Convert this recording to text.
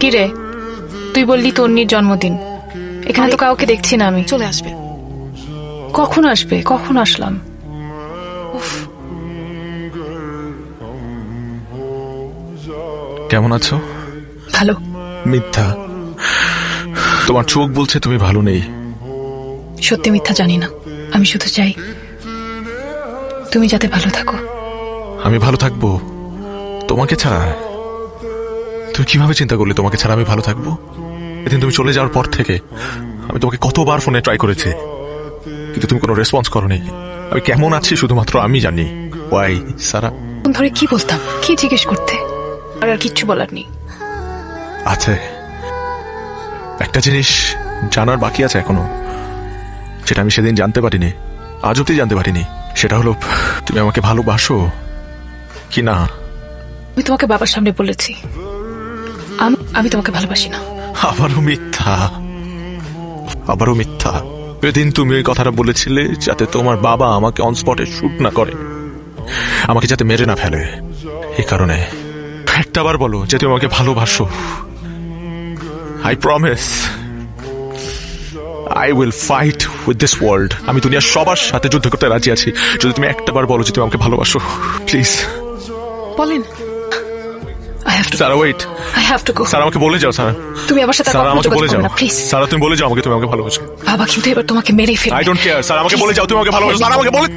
কি রে তুই বললি তন্নির জন্মদিন। এখানে তো কাউকে দেখছি না আমি। চলে আসবে। কখন আসবে? কখন আসলাম? কেমন আছো? ভালো। মিথ্যা। তোমার চোখ বলছে তুমি ভালো নেই। সত্যি মিথ্যা জানি না। আমি শুধু চাই তুমি যাতে ভালো থাকো। আমি ভালো থাকব। তোমাকে ছাড়া তুমি কীভাবে চিন্তা করলে তোমাকে ছাড়া আমি ভালো থাকব? এদিন তুমি চলে যাওয়ার পর থেকে আমি তোমাকে কতবার ফোনে ট্রাই করেছি কিন্তু তুমি কোনো রেসপন্স করনি। আমি কেমন আছি শুধুমাত্র আমি জানি। ওয়াই সারা ফোন ধরে কি বলতাম? কি জিজ্ঞেস করতে? আর আর কিচ্ছু বলার নেই। আছে। একটা জিনিস জানার বাকি আছে এখনও সেটা আমি সেদিন জানতে পারিনি আজ অব্দি জানতে পারিনি। সেটা হলো তুমি আমাকে ভালোবাসো কি না? আমি তোমাকে বাবার সামনে বলেছি। আম- আমি তোমাকে ভালোবাসি না। আবারও মিথ্যা। আবারও মিথ্যা। সেদিন তুমি ওই কথাটা বলেছিলে যাতে তোমার বাবা আমাকে অন স্পটে শুট না করে। আমাকে যাতে মেরে না ফেলে। এই কারণে। একটাবার বলো যে তুমি আমাকে ভালোবাসো। I promise I will fight with this world আমি দুনিয়ার সবার সাথে যুদ্ধ করতে রাজি আছি। যদি তুমি একটাবার বলো যে তুমি আমাকে ভালোবাসো প্লিজ বলেন have to Sara wait I have to go sir আমাকে বলে যাও সারা তুমি আমার সাথে আমাকে বলে যাও। প্লিজ স্যার তুমি বলে যাও আমাকে তুমি আমাকে ভালোবাসো। বাবা কিন্তু এবার তোমাকে মেরে ফেলবে। আই ডোন্ট কেয়ার স্যার আমাকে বলে যাও তুমি আমাকে ভালোবাসো। আমাকে বলে